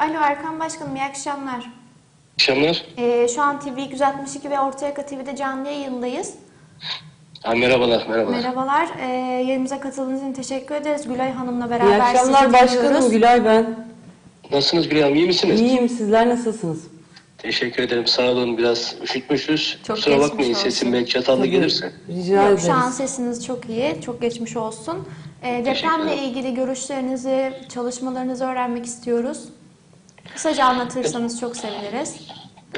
Alo Erkan Başkanım iyi akşamlar. akşamlar. Ee, şu an TV 162 ve Ortayaka TV'de canlı yayındayız. Ha, merhabalar, merhabalar. Merhabalar. Ee, yayınımıza katıldığınız için teşekkür ederiz. Gülay Hanım'la İyi beraber akşamlar sizi başkanım. dinliyoruz. Gülay ben. Nasılsınız Gülay Hanım, iyi misiniz? İyiyim. Sizler nasılsınız? Teşekkür ederim, sağ olun. Biraz üşütmüşüz. Çok Kusura geçmiş bakmayın, olsun. sesim belki çatallı Tabii, gelirse. Rica Yok, ederiz. şu an sesiniz çok iyi. Çok geçmiş olsun. Ee, depremle ilgili görüşlerinizi, çalışmalarınızı öğrenmek istiyoruz. Kısaca anlatırsanız çok seviniriz.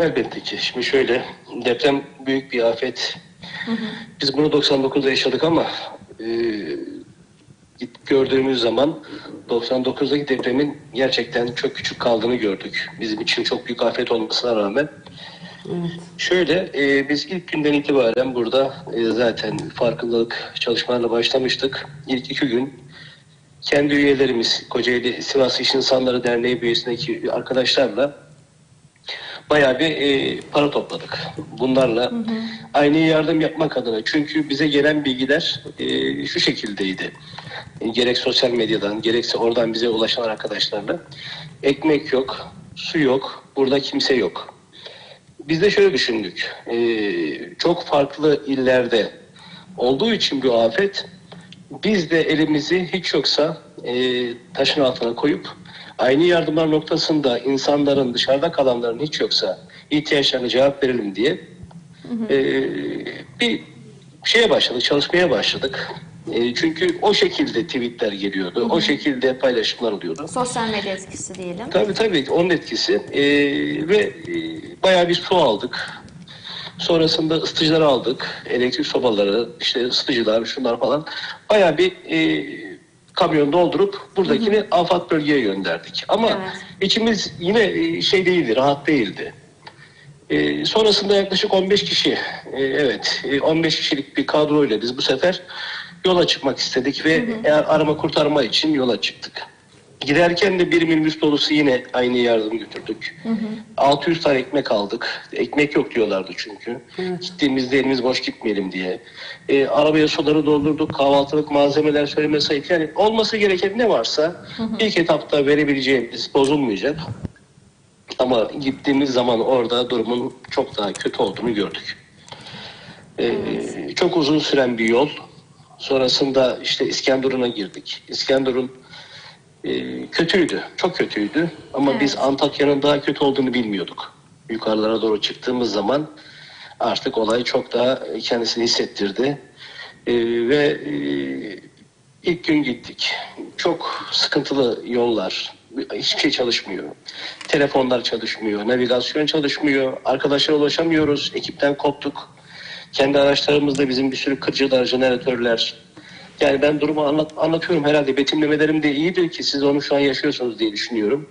Elbette ki. Şimdi şöyle, deprem büyük bir afet. Biz bunu 99'da yaşadık ama e, gördüğümüz zaman 99'daki depremin gerçekten çok küçük kaldığını gördük. Bizim için çok büyük afet olmasına rağmen. Şöyle, e, biz ilk günden itibaren burada e, zaten farkındalık çalışmalarına başlamıştık. İlk iki gün kendi üyelerimiz, Kocaeli Sivas İş İnsanları Derneği bünyesindeki arkadaşlarla bayağı bir e, para topladık. Bunlarla aynı yardım yapmak adına. Çünkü bize gelen bilgiler e, şu şekildeydi. E, gerek sosyal medyadan, gerekse oradan bize ulaşan arkadaşlarla. Ekmek yok, su yok, burada kimse yok. Biz de şöyle düşündük. E, çok farklı illerde olduğu için bu afet biz de elimizi hiç yoksa e, taşın altına koyup aynı yardımlar noktasında insanların dışarıda kalanların hiç yoksa ihtiyaçlarına cevap verelim diye e, bir şeye başladık, çalışmaya başladık. E, çünkü o şekilde tweetler geliyordu, o şekilde paylaşımlar oluyordu. Sosyal medya etkisi diyelim. Tabii tabii onun etkisi Ee, ve e, bayağı bir su aldık. Sonrasında ısıtıcılar aldık. Elektrik sobaları, işte ısıtıcılar, şunlar falan. Bayağı bir e, kamyon doldurup buradakini afat bölgeye gönderdik. Ama Evet. içimiz yine e, şey değildi, rahat değildi. E, sonrasında yaklaşık 15 kişi, e, evet e, 15 kişilik bir kadroyla biz bu sefer yola çıkmak istedik ve eğer arama kurtarma için yola çıktık. Giderken de bir minibüs dolusu yine aynı yardım götürdük. 600 tane ekmek aldık. Ekmek yok diyorlardı çünkü. Gittiğimizde elimiz boş gitmeyelim diye. E, arabaya suları doldurduk. Kahvaltılık malzemeler söyleme. Yani olması gereken ne varsa ilk etapta verebileceğimiz bozulmayacak. Ama gittiğimiz zaman orada durumun çok daha kötü olduğunu gördük. Ee, çok uzun süren bir yol. Sonrasında işte İskenderun'a girdik. İskenderun e, kötüydü, çok kötüydü. Ama Evet. biz Antakya'nın daha kötü olduğunu bilmiyorduk. Yukarılara doğru çıktığımız zaman artık olay çok daha kendisini hissettirdi. Ee, ve e, ilk gün gittik. Çok sıkıntılı yollar. Hiçbir şey çalışmıyor. Telefonlar çalışmıyor. Navigasyon çalışmıyor. Arkadaşlara ulaşamıyoruz. Ekipten koptuk. Kendi araçlarımızda bizim bir sürü kırıcılar, jeneratörler. Yani ben durumu anlat, anlatıyorum herhalde. Betimlemelerim de iyidir ki siz onu şu an yaşıyorsunuz diye düşünüyorum.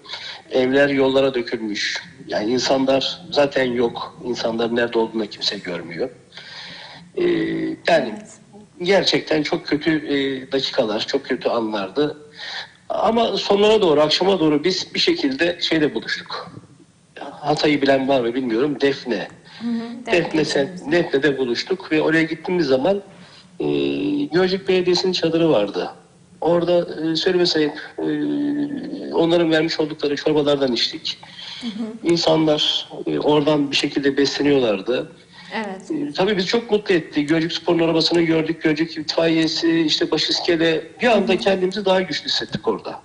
Evler yollara dökülmüş. Yani insanlar zaten yok. İnsanların nerede olduğunu kimse görmüyor. Ee, yani gerçekten çok kötü e, dakikalar, çok kötü anlardı. Ama sonlara doğru, akşama doğru biz bir şekilde şeyde buluştuk. Hatay'ı bilen var mı bilmiyorum. Defne. Defne, sen, Defne'de buluştuk ve oraya gittiğimiz zaman e, Gölcük Belediyesi'nin çadırı vardı. Orada e, söyleme sayıp e, onların vermiş oldukları çorbalardan içtik. İnsanlar e, oradan bir şekilde besleniyorlardı. Evet. E, Tabii bizi çok mutlu etti. Gölcük Spor'un arabasını gördük. Gölcük itfaiyesi, işte Başiskele. Bir anda kendimizi daha güçlü hissettik orada.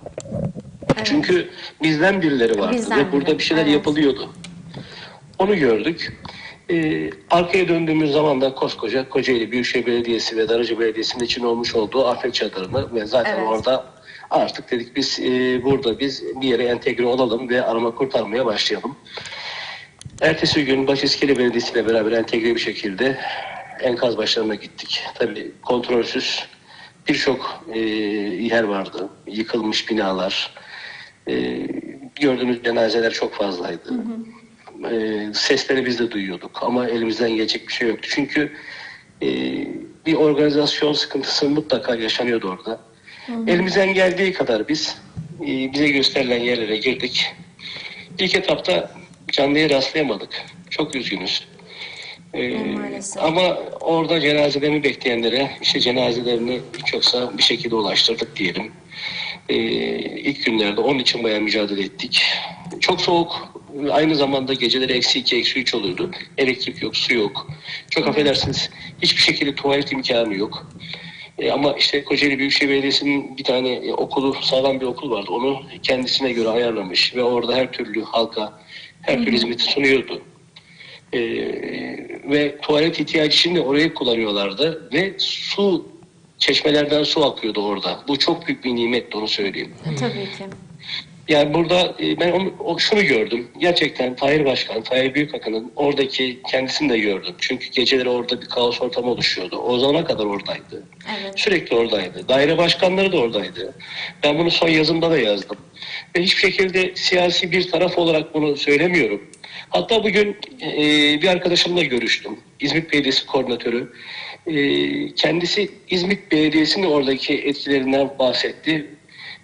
Evet. Çünkü bizden birileri vardı Bizden ve burada bir şeyler evet. yapılıyordu. Onu gördük. Ee, arkaya döndüğümüz zaman da koskoca Kocaeli Büyükşehir Belediyesi ve Darıcı Belediyesi'nin için olmuş olduğu afet çadırını ve zaten Evet. orada artık dedik biz e, burada biz bir yere entegre olalım ve arama kurtarmaya başlayalım. Ertesi gün Başiskele Belediyesi ile beraber entegre bir şekilde enkaz başlarına gittik. Tabii kontrolsüz birçok e, yer vardı. Yıkılmış binalar. E, gördüğümüz cenazeler çok fazlaydı. E, sesleri biz de duyuyorduk ama elimizden gelecek bir şey yoktu. Çünkü e, bir organizasyon sıkıntısı mutlaka yaşanıyordu orada. Elimizden geldiği kadar biz e, bize gösterilen yerlere girdik. İlk etapta canlıya rastlayamadık. Çok üzgünüz. Ee, Maalesef. ama orada cenazelerini bekleyenlere işte cenazelerini hiç yoksa bir şekilde ulaştırdık diyelim. Ee, ilk günlerde onun için bayağı mücadele ettik. Çok soğuk. Aynı zamanda geceleri eksi 2, eksi 3 oluyordu. Elektrik yok, su yok. Çok affedersiniz hiçbir şekilde tuvalet imkanı yok. E, ama işte Kocaeli Büyükşehir Belediyesi'nin bir tane e, okulu, sağlam bir okul vardı. Onu kendisine göre ayarlamış ve orada her türlü halka, her türlü hizmeti sunuyordu. E, ve tuvalet ihtiyacı için de orayı kullanıyorlardı ve su çeşmelerden su akıyordu orada. Bu çok büyük bir nimetti onu söyleyeyim. Tabii ki. Yani burada e, ben onu, o, şunu gördüm. Gerçekten Tahir Başkan, Tahir Büyükakın'ın oradaki kendisini de gördüm. Çünkü geceleri orada bir kaos ortamı oluşuyordu. O zamana kadar oradaydı. Evet. Sürekli oradaydı. Daire başkanları da oradaydı. Ben bunu son yazımda da yazdım. Ve hiçbir şekilde siyasi bir taraf olarak bunu söylemiyorum. Hatta bugün e, bir arkadaşımla görüştüm. İzmit Belediyesi koordinatörü. E, kendisi İzmit Belediyesi'nin oradaki etkilerinden bahsetti.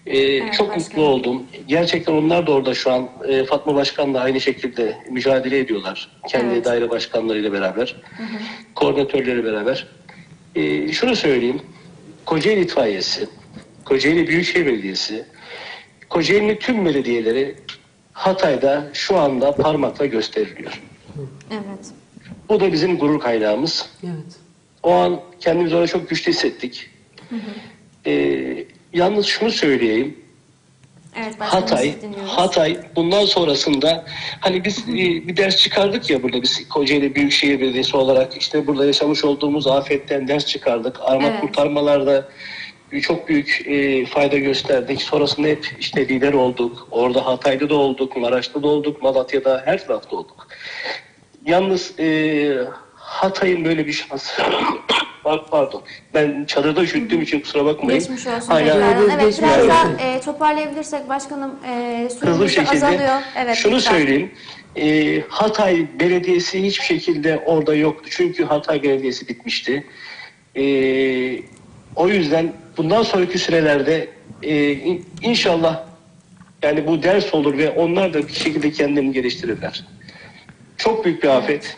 E, çok başkanım. mutlu oldum. Gerçekten onlar da orada şu an. E, Fatma Başkan da aynı şekilde mücadele ediyorlar. Kendi Evet. daire başkanlarıyla beraber. Koordinatörleri beraber. E, şunu söyleyeyim. Kocaeli İtfaiyesi, Kocaeli Büyükşehir Belediyesi, Kocaeli'nin tüm belediyeleri Hatay'da şu anda parmakla gösteriliyor. Evet. Bu da bizim gurur kaynağımız. Evet. O an kendimizi orada çok güçlü hissettik. Ee, yalnız şunu söyleyeyim. Evet Hatay, dinliyoruz. Hatay bundan sonrasında hani biz e, bir ders çıkardık ya burada biz Kocaeli Büyükşehir Belediyesi olarak işte burada yaşamış olduğumuz afetten ders çıkardık. Arama Evet. kurtarmalarda çok büyük e, fayda gösterdik. Sonrasında hep işte lider olduk. Orada Hatay'da da olduk, Maraş'ta da olduk, Malatya'da her tarafta olduk. Yalnız e, Hatay'ın böyle bir şansı pardon. Ben çadırda üşüttüğüm için kusura bakmayın. Geçmiş olsun Hala- tekrardan. Evet Geçmiş biraz olsun. daha e, toparlayabilirsek başkanım e, hızlı süremiz de şekilde azalıyor. Evet, şunu lütfen. söyleyeyim. Ee, Hatay Belediyesi hiçbir şekilde orada yoktu. Çünkü Hatay Belediyesi bitmişti. Ee, o yüzden bundan sonraki sürelerde e, in- inşallah yani bu ders olur ve onlar da bir şekilde kendilerini geliştirirler. Çok büyük bir afet.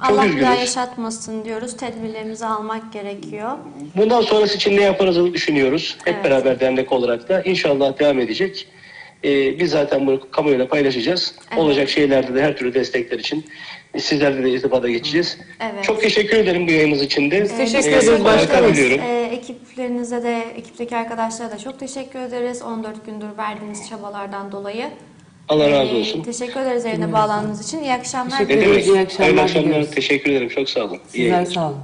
Allah bir daha üzgünüz. yaşatmasın diyoruz. Tedbirlerimizi almak gerekiyor. Bundan sonrası için ne yaparızı düşünüyoruz. Hep Evet. beraber dernek olarak da inşallah devam edecek. Ee, biz zaten bunu kamuoyuna paylaşacağız. Evet. Olacak şeylerde de her türlü destekler için sizlerle de irtibata geçeceğiz. Evet. Çok teşekkür ederim bu yayınız için de. Biz teşekkür Ee, ederiz başkanım. diliyorum. E, ekiplerinize de, ekipteki arkadaşlara da çok teşekkür ederiz. 14 gündür verdiğiniz çabalardan dolayı. Allah razı E, olsun. teşekkür ederiz evine bağlandığınız için. İyi akşamlar Teşekkür Ne diliyoruz. demek? İyi akşamlar Hayırlı akşamlar. diliyoruz. Teşekkür ederim. Çok sağ olun. İyi Sizler yayınlar. sağ olun.